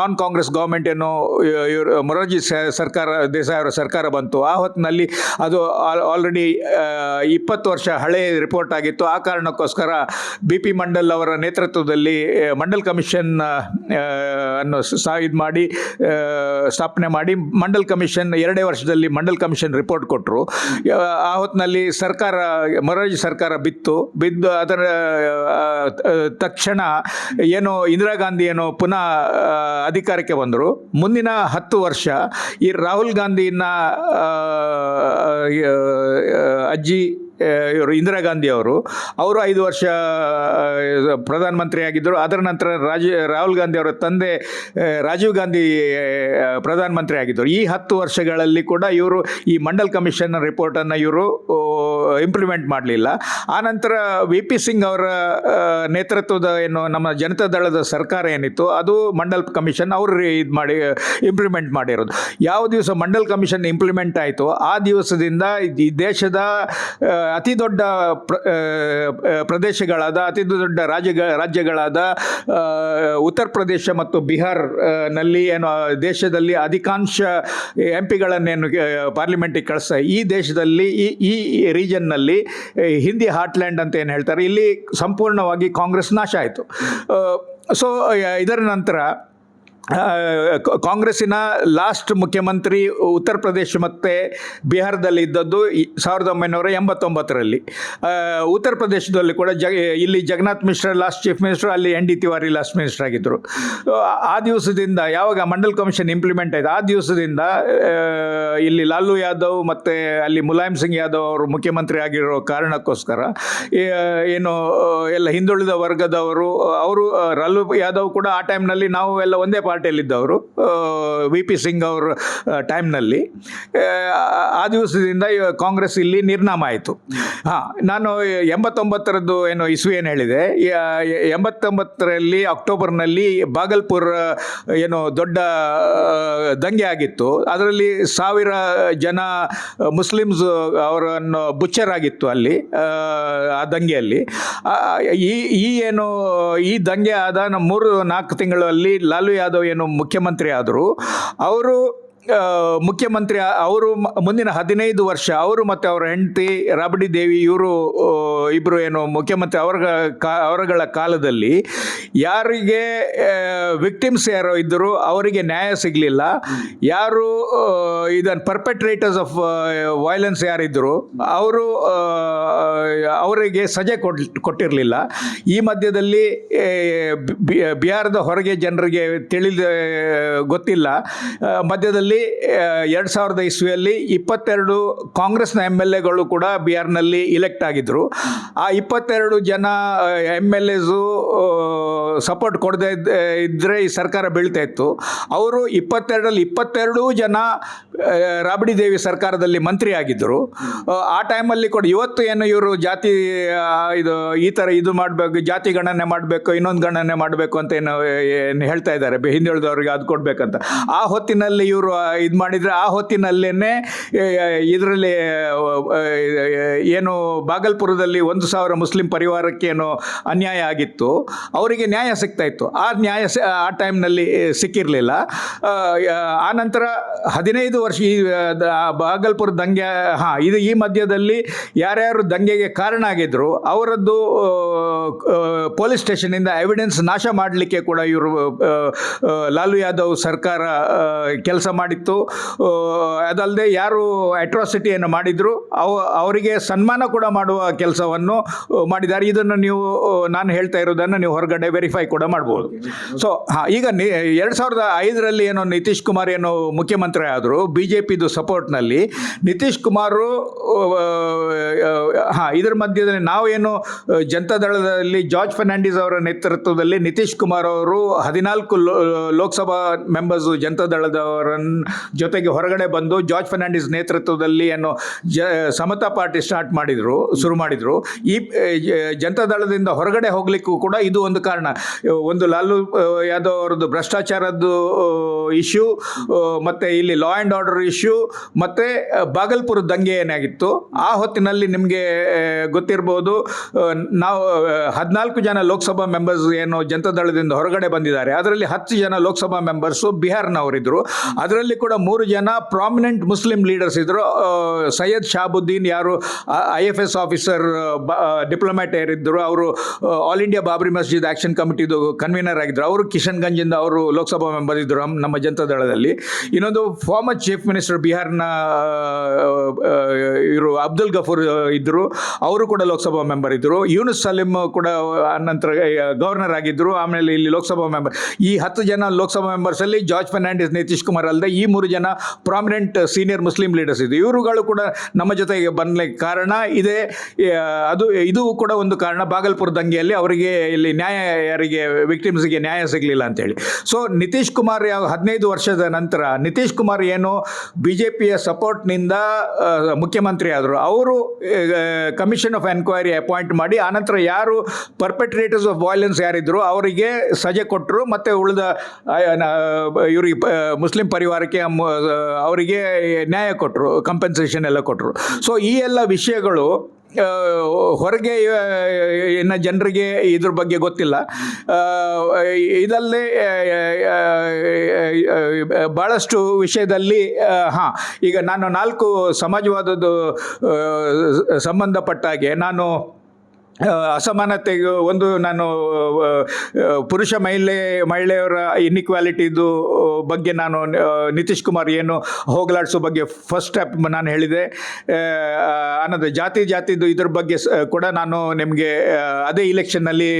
B: ನಾನ್ ಕಾಂಗ್ರೆಸ್ ಗೌರ್ಮೆಂಟ್ ಏನು ಇವರು, ಮೊರಾರ್ಜಿ ಸರ್ಕಾರ ದೇಸಾಯಿ ಅವರ ಸರ್ಕಾರ ಬಂತು. ಆ ಹೊತ್ತಿನಲ್ಲಿ ಅದು ಆಲ್ರೆಡಿ ಇಪ್ಪತ್ತು ವರ್ಷ ಹಳೆಯ ರಿಪೋರ್ಟ್ ಆಗಿತ್ತು. ಆ ಕಾರಣಕ್ಕೋಸ್ಕರ ಬಿ ಪಿ ಮಂಡಲ್ ಅವರ ನೇತೃತ್ವದಲ್ಲಿ ಮಂಡಲ್ ಕಮಿಷನ್ ಅನ್ನು ಇದು ಮಾಡಿ ಸ್ಥಾಪನೆ ಮಾಡಿ ಮಂಡಲ್ ಕಮಿಷನ್ ಎರಡೇ ವರ್ಷದಲ್ಲಿ ಮಂಡಲ್ ಕಮಿಷನ್ ರಿಪೋರ್ಟ್ ಕೊಟ್ಟರು ಆ ಹೊತ್ತಿನಲ್ಲಿ ಸರ್ಕಾರ ಮೊರಾರ್ಜಿ ಸರ್ಕಾರ ಬಿತ್ತು ಬಿದ್ದು ಅದರ ತಕ್ಷಣ ಏನು ಇಂದಿರಾ ಗಾಂಧಿ ಏನು ಪುನಃ ಅಧಿಕಾರಕ್ಕೆ ಬಂದರು. ಮುಂದಿನ ಹತ್ತು ವರ್ಷ ಈ ರಾಹುಲ್ ಆ, ಅಜ್ಜಿ ಇವರು ಇಂದಿರಾ ಗಾಂಧಿ ಅವರು. ಅವರು ಐದು ವರ್ಷ ಪ್ರಧಾನಮಂತ್ರಿ ಆಗಿದ್ದರು ಅದರ ನಂತರ ರಾಜೀವ್ ರಾಹುಲ್ ಗಾಂಧಿ ಅವರ ತಂದೆ ರಾಜೀವ್ ಗಾಂಧಿ ಪ್ರಧಾನಮಂತ್ರಿ ಆಗಿದ್ದರು ಈ ಹತ್ತು ವರ್ಷಗಳಲ್ಲಿ ಕೂಡ ಇವರು ಈ ಮಂಡಲ್ ಕಮಿಷನ್ ರಿಪೋರ್ಟನ್ನು ಇವರು ಇಂಪ್ಲಿಮೆಂಟ್ ಮಾಡಲಿಲ್ಲ. ಆನಂತರ ವಿ ಪಿ ಸಿಂಗ್ ಅವರ ನೇತೃತ್ವದ ಏನು, ನಮ್ಮ ಜನತಾ ದಳದ ಸರ್ಕಾರ ಏನಿತ್ತು, ಅದು ಮಂಡಲ್ ಕಮಿಷನ್ ಅವರು ಇದು ಮಾಡಿ ಇಂಪ್ಲಿಮೆಂಟ್ ಮಾಡಿರೋದು. ಯಾವ ದಿವಸ ಮಂಡಲ್ ಕಮಿಷನ್ ಇಂಪ್ಲಿಮೆಂಟ್ ಆಯಿತು, ಆ ದಿವಸದಿಂದ ಈ ದೇಶದ ಅತಿ ದೊಡ್ಡ ಪ್ರದೇಶಗಳಾದ, ಅತಿ ದೊಡ್ಡ ರಾಜ್ಯಗಳ ರಾಜ್ಯಗಳಾದ ಉತ್ತರ ಪ್ರದೇಶ ಮತ್ತು ಬಿಹಾರ್ನಲ್ಲಿ ಏನು, ದೇಶದಲ್ಲಿ ಅಧಿಕಾಂಶ ಎಂ ಪಿಗಳನ್ನೇನು ಪಾರ್ಲಿಮೆಂಟಿಗೆ ಕಳಿಸ್ತಾ, ಈ ದೇಶದಲ್ಲಿ, ಈ ಈ ರೀಜನ್ನಲ್ಲಿ ಹಿಂದಿ ಹಾಟ್ಲ್ಯಾಂಡ್ ಅಂತ ಏನು ಹೇಳ್ತಾರೆ, ಇಲ್ಲಿ ಸಂಪೂರ್ಣವಾಗಿ ಕಾಂಗ್ರೆಸ್ ನಾಶ ಆಯಿತು. ಸೊ ಇದರ ನಂತರ ಕಾಂಗ್ರೆಸ್ಸಿನ ಲಾಸ್ಟ್ ಮುಖ್ಯಮಂತ್ರಿ ಉತ್ತರ ಪ್ರದೇಶ ಮತ್ತು ಬಿಹಾರದಲ್ಲಿ ಇದ್ದದ್ದು ಸಾವಿರದ ಒಂಬೈನೂರ ಎಂಬತ್ತೊಂಬತ್ತರಲ್ಲಿ. ಉತ್ತರ ಪ್ರದೇಶದಲ್ಲಿ ಕೂಡ ಜಗ, ಇಲ್ಲಿ Jagannath Mishra last chief minister, ಅಲ್ಲಿ N D Tiwari last minister ಆಗಿದ್ದರು. ಆ ದಿವಸದಿಂದ ಯಾವಾಗ ಮಂಡಲ್ ಕಮಿಷನ್ ಇಂಪ್ಲಿಮೆಂಟ್ ಆಯಿತು, ಆ ದಿವಸದಿಂದ ಇಲ್ಲಿ ಲಾಲು ಯಾದವ್ ಮತ್ತು ಅಲ್ಲಿ ಮುಲಾಯಂ ಸಿಂಗ್ ಯಾದವ್ ಅವರು ಮುಖ್ಯಮಂತ್ರಿ ಆಗಿರೋ ಕಾರಣಕ್ಕೋಸ್ಕರ ಏನು, ಎಲ್ಲ ಹಿಂದುಳಿದ ವರ್ಗದವರು, ಅವರು ಲಾಲು ಯಾದವ್ ಕೂಡ ಆ ಟೈಮ್ನಲ್ಲಿ ನಾವು ಎಲ್ಲ ಒಂದೇ ಪಾರ್ಟಿಯಲ್ಲಿದ್ದವರು ವಿ ಪಿ ಸಿಂಗ್ ಅವರ ಟೈಮ್ನಲ್ಲಿ ಆ ದಿವಸದಿಂದ ಕಾಂಗ್ರೆಸ್ ಇಲ್ಲಿ ನಿರ್ನಾಮ ಆಯಿತು. ಹಾಂ ನಾನು ಎಂಬತ್ತೊಂಬತ್ತರದ್ದು ಏನು ಇಸ್ವಿ ಏನು ಹೇಳಿದೆ ಎಂಬತ್ತೊಂಬತ್ತರಲ್ಲಿ ಅಕ್ಟೋಬರ್ನಲ್ಲಿ ಬಾಗಲ್ಪುರ್ ಏನು ದೊಡ್ಡ ದಂಗೆ ಆಗಿತ್ತು. ಅದರಲ್ಲಿ ಸಾವಿರ ಜನ ಮುಸ್ಲಿಮ್ಸ್ ಅವರನ್ನು ಬುಚ್ಚರ್ ಆಗಿತ್ತು ಅಲ್ಲಿ ಆ, ಆ ದಂಗೆಯಲ್ಲಿ. ಈ ಈ ಏನು ಈ ದಂಗೆ ಆದ ನಮ್ಮ ಮೂರು ನಾಲ್ಕು ತಿಂಗಳಲ್ಲಿ ಲಾಲು ಯಾದವ್ ಏನು ಮುಖ್ಯಮಂತ್ರಿ ಆದರು ಅವರು ಮುಖ್ಯಮಂತ್ರಿ ಅವರು ಮುಂದಿನ ಹದಿನೈದು ವರ್ಷ ಅವರು ಮತ್ತು ಅವರ ಹೆಂಡತಿ ರಾಬಡಿ ದೇವಿ ಇವರು ಇಬ್ಬರು ಏನು ಮುಖ್ಯಮಂತ್ರಿ ಅವರ ಕಾ ಅವರುಗಳ ಕಾಲದಲ್ಲಿ ಯಾರಿಗೆ ವಿಕ್ಟಿಮ್ಸ್ ಯಾರೋ ಇದ್ದರು ಅವರಿಗೆ ನ್ಯಾಯ ಸಿಗಲಿಲ್ಲ. ಯಾರು ಇದನ್ನು ಪರ್ಪೆಟ್ರೇಟರ್ಸ್ ಆಫ್ ವೈಲೆನ್ಸ್ ಯಾರಿದ್ದರು ಅವರು ಅವರಿಗೆ ಸಜೆ ಕೊಟ್ಟಿರಲಿಲ್ಲ. ಈ ಮಧ್ಯದಲ್ಲಿ ಬಿಹಾರದ ಹೊರಗೆ ಜನರಿಗೆ ತಿಳಿದ ಗೊತ್ತಿಲ್ಲ. ಆ, ಮಧ್ಯದಲ್ಲಿ ಎರಡು ಸಾವಿರದ ಇಸ್ವಿಯಲ್ಲಿ ಇಪ್ಪತ್ತೆರಡು ಕಾಂಗ್ರೆಸ್ನ ಎಂ ಎಲ್ ಎಗಳು ಕೂಡ ಬಿಹಾರ್ನಲ್ಲಿ ಇಲೆಕ್ಟ್ ಆಗಿದ್ದರು ಆ ಇಪ್ಪತ್ತೆರಡು ಜನ ಎಂ ಎಲ್ ಎಸು ಸಪೋರ್ಟ್ ಕೊಡದೇ ಇದ್ದರೆ ಈ ಸರ್ಕಾರ ಬೀಳ್ತಾ ಇತ್ತು. ಅವರು ಇಪ್ಪತ್ತೆರಡರಲ್ಲಿ ಇಪ್ಪತ್ತೆರಡೂ ಜನ ರಾಬಡಿ ದೇವಿ ಸರ್ಕಾರದಲ್ಲಿ ಮಂತ್ರಿ ಆಗಿದ್ದರು ಆ, ಟೈಮಲ್ಲಿ ಕೂಡ ಇವತ್ತು ಏನು ಇವರು ಜಾತಿ ಇದು ಈ ಥರ ಇದು ಮಾಡಬೇಕು ಜಾತಿ ಗಣನೆ ಮಾಡಬೇಕು ಇನ್ನೊಂದು ಗಣನೆ ಮಾಡಬೇಕು ಅಂತ ಏನು ಏನು ಹೇಳ್ತಾ ಇದ್ದಾರೆ. ಹಿಂದುಳಿದವ್ರಿಗೆ ಅದು ಕೊಡಬೇಕಂತ. ಆ ಹೊತ್ತಿನಲ್ಲಿ ಇವರು ಇದು ಮಾಡಿದರೆ ಆ ಹೊತ್ತಿನಲ್ಲೇನೆ ಇದರಲ್ಲಿ ಏನು ಬಾಗಲ್ಪುರದಲ್ಲಿ ಒಂದು ಸಾವಿರ ಮುಸ್ಲಿಂ ಪರಿವಾರಕ್ಕೆ ಏನು ಅನ್ಯಾಯ ಆಗಿತ್ತು. ಅವರಿಗೆ ನ್ಯಾಯ ಸಿಗ್ತಾ ಇತ್ತು. ಆ ನ್ಯಾಯ ಆ ಟೈಮ್ನಲ್ಲಿ ಸಿಕ್ಕಿರಲಿಲ್ಲ. ಆ ನಂತರ ಹದಿನೈದು ವರ್ಷ ಈ ಬಾಗಲ್ಪುರ ದಂಗೆ, ಹಾಂ, ಇದು ಈ ಮಧ್ಯದಲ್ಲಿ ಯಾರ್ಯಾರು ದಂಗೆಗೆ ಕಾರಣ ಆಗಿದ್ದರು ಅವರದ್ದು ಪೊಲೀಸ್ ಸ್ಟೇಷನಿಂದ ಎವಿಡೆನ್ಸ್ ನಾಶ ಮಾಡಲಿಕ್ಕೆ ಕೂಡ ಇವರು ಲಾಲು ಯಾದವ್ ಸರ್ಕಾರ ಕೆಲಸ ಮಾಡಿತ್ತು. ಅದಲ್ಲದೆ ಯಾರು ಅಟ್ರಾಸಿಟಿಯನ್ನು ಮಾಡಿದ್ರು, ಅವ, ಅವರಿಗೆ ಸನ್ಮಾನ ಕೂಡ ಮಾಡುವ ಕೆಲಸವನ್ನು ಮಾಡಿದ್ದಾರೆ. ಇದನ್ನು ನೀವು ನಾನು ಹೇಳ್ತಾ ಇರೋದನ್ನು ನೀವು ಹೊರಗಡೆ ವೆರಿಫೈ ಕೂಡ ಮಾಡ್ಬೋದು. ಸೊ ಹಾಂ, ಈಗ ನಿ, ಎರಡು ಸಾವಿರದ ಐದರಲ್ಲಿ ಏನೋ ನಿತೀಶ್ ಕುಮಾರ್ ಏನೋ ಮುಖ್ಯಮಂತ್ರಿ ಆದರು ಬಿ ಜೆ ಪಿದು ಸಪೋರ್ಟ್ನಲ್ಲಿ, ನಿತೀಶ್ ಕುಮಾರು ಹಾಂ, ಇದರ ಮಧ್ಯದಲ್ಲಿ ನಾವೇನು ಜನತಾದಳದಲ್ಲಿ ಜನತಾ ದಳದಲ್ಲಿ ಜಾರ್ಜ್ ಫರ್ನಾಂಡಿಸ್ ಅವರ ನೇತೃತ್ವದಲ್ಲಿ ನಿತೀಶ್ ಕುಮಾರ್ ಅವರು ಹದಿನಾಲ್ಕು ಲೋಕಸಭಾ ಮೆಂಬರ್ಸು ಜನತಾ ದಳದವರನ್ನ ಜೊತೆಗೆ ಹೊರಗಡೆ ಬಂದು ಜಾರ್ಜ್ ಫರ್ನಾಂಡಿಸ್ ನೇತೃತ್ವದಲ್ಲಿ ಏನು ಜ, ಸಮತಾ ಪಾರ್ಟಿ ಸ್ಟಾರ್ಟ್ ಮಾಡಿದರು, ಶುರು ಮಾಡಿದರು. ಈ ಜನತಾದಳದಿಂದ ಜನತಾ ದಳದಿಂದ ಹೊರಗಡೆ ಹೋಗಲಿಕ್ಕೂ ಕೂಡ ಇದು ಒಂದು ಕಾರಣ. ಒಂದು ಲಾಲು, ಯಾದವ್ ಅವರದ್ದು ಭ್ರಷ್ಟಾಚಾರದ್ದು ಇಶ್ಯೂ ಮತ್ತು ಇಲ್ಲಿ ಲಾ ಆ್ಯಂಡ್ ಆರ್ಡರ್ ಇಶ್ಯೂ ಮತ್ತು ಬಾಗಲ್ಪುರ ದಂಗೆ ಏನಾಗಿತ್ತು? ಆ ಹೊತ್ತಿನಲ್ಲಿ ನಿಮಗೆ ಗೊತ್ತಿರ್ಬೋದು ನಾವು ಹದಿನಾಲ್ಕು ಜನ ಲೋಕಸಭಾ ಮೆಂಬರ್ಸ್ ಏನು ಜನತಾ ದಳದಿಂದ ಹೊರಗಡೆ ಬಂದಿದ್ದಾರೆ. ಅದರಲ್ಲಿ ಹತ್ತು ಜನ ಲೋಕಸಭಾ ಮೆಂಬರ್ಸು ಬಿಹಾರ್ನವರಿದ್ದರು ಅದರಲ್ಲಿ ಕೂಡ ಮೂರು ಜನ ಪ್ರಾಮಿನೆಂಟ್ ಮುಸ್ಲಿಂ ಲೀಡರ್ಸ್ ಇದ್ದರು ಸೈಯದ್ ಶಾಬುದ್ದೀನ್ ಯಾರು I F S officer diplomat ಯಾರಿದ್ದರು ಅವರು all India Babri Masjid action ಕಮಿಟಿದು convener ಆಗಿದ್ದರು ಅವರು ಕಿಶನ್ಗಂಜಿಂದ ಅವರು ಲೋಕಸಭಾ ಮೆಂಬರ್ ಇದ್ದರು ನಮ್ಮ- ನಮ್ಮ ದಳದಲ್ಲಿ ಇನ್ನೊಂದು ಫಾರ್ಮರ್ ಚೀಫ್ ಮಿನಿಸ್ಟರ್ ಬಿಹಾರ್ನ ಇವರು ಅಬ್ದುಲ್ ಗಫೂರ್ ಇದ್ದರು ಅವರು ಕೂಡ ಲೋಕಸಭಾ ಮೆಂಬರ್ ಇದ್ದರು ಯೂನುಸ್ ಸಲೀಂ ಕೂಡ ನಂತರ ಗವರ್ನರ್ ಆಗಿದ್ದರು ಆಮೇಲೆ ಇಲ್ಲಿ ಲೋಕಸಭಾ ಮೆಂಬರ್ ಈ ಹತ್ತು ಜನ ಲೋಕಸಭಾ ಮೆಂಬರ್ಸಲ್ಲಿ ಜಾರ್ಜ್ ಫರ್ನಾಂಡಿಸ್, ನಿತೀಶ್ ಕುಮಾರ್ ಅಲ್ಲದೆ ಈ ಮೂರು ಜನ ಪ್ರಾಮಿನೆಂಟ್ ಸೀನಿಯರ್ ಮುಸ್ಲಿಂ ಲೀಡರ್ಸ್ ಇದ್ದರು ಇವರುಗಳು ಕೂಡ ನಮ್ಮ ಜೊತೆಗೆ ಬರಲಿಕ್ಕೆ ಕಾರಣ ಇದೆ ಅದು, ಇದು ಕೂಡ ಒಂದು ಕಾರಣ. ಬಾಗಲ್ಪುರ ದಂಗೆಯಲ್ಲಿ ಅವರಿಗೆ ಇಲ್ಲಿ ನ್ಯಾಯ, ಯಾರಿಗೆ ವಿಕ್ಟಿಮ್ಸ್ಗೆ ನ್ಯಾಯ ಸಿಗಲಿಲ್ಲ ಅಂತೇಳಿ. ಸೊ ನಿತೀಶ್ ಕುಮಾರ್ ಯಾವ ಹದಿನೈದು ವರ್ಷದ ನಂತರ ನಿತೀಶ್ ಕುಮಾರ್ ಏನು ಬಿ ಜೆ ಪಿಯ ಸಪೋರ್ಟ್ನಿಂದ ಮುಖ್ಯಮಂತ್ರಿ ಆದರು. ಅವರು ಕಮಿಷನ್ ಆಫ್ ಎನ್ಕ್ವೈರಿ ಅಪಾಯಿಂಟ್ ಮಾಡಿ ಆನಂತರ ಯಾರು ಪರ್ಪೆಟ್ರೇಟರ್ಸ್ ಆಫ್ ವೈಲೆನ್ಸ್ ಯಾರಿದ್ರು, ಅವರಿಗೆ ಸಜೆ ಕೊಟ್ಟರು ಮತ್ತು ಉಳಿದ ಇವರಿಗೆ ಮುಸ್ಲಿಂ ಪರಿವಾರಕ್ಕೆ ಅವರಿಗೆ ನ್ಯಾಯ ಕೊಟ್ಟರು ಕಂಪೆನ್ಸೇಷನ್ ಎಲ್ಲ ಕೊಟ್ಟರು ಸೊ ಈ ಎಲ್ಲ ವಿಷಯಗಳು ಹೊರಗೆ ಇನ್ನು ಜನರಿಗೆ ಇದ್ರ ಬಗ್ಗೆ ಗೊತ್ತಿಲ್ಲ. ಆ, ಭಾಳಷ್ಟು ವಿಷಯದಲ್ಲಿ ಹಾಂ ಈಗ ನಾನು ನಾಲ್ಕು ಸಮಾಜವಾದದ್ದು ಸಂಬಂಧಪಟ್ಟ ಹಾಗೆ ನಾನು ಅಸಮಾನತೆಗೆ ಒಂದು ನಾನು ಪುರುಷ ಮಹಿಳೆ, ಮಹಿಳೆಯರ ಇನ್ಇಕ್ವಾಲಿಟಿದು ಬಗ್ಗೆ ನಾನು ನಿತೀಶ್ ಕುಮಾರ್ ಏನು ಹೋಗಲಾಡಿಸೋ ಬಗ್ಗೆ ಫಸ್ಟ್ ಸ್ಟೆಪ್ ನಾನು ಹೇಳಿದೆ. ಅನ್ನೋದು ಜಾತಿ ಜಾತಿದು ಇದ್ರ ಬಗ್ಗೆ ಕೂಡ ನಾನು ನಿಮಗೆ ಅದೇ ಇಲೆಕ್ಷನ್ನಲ್ಲಿ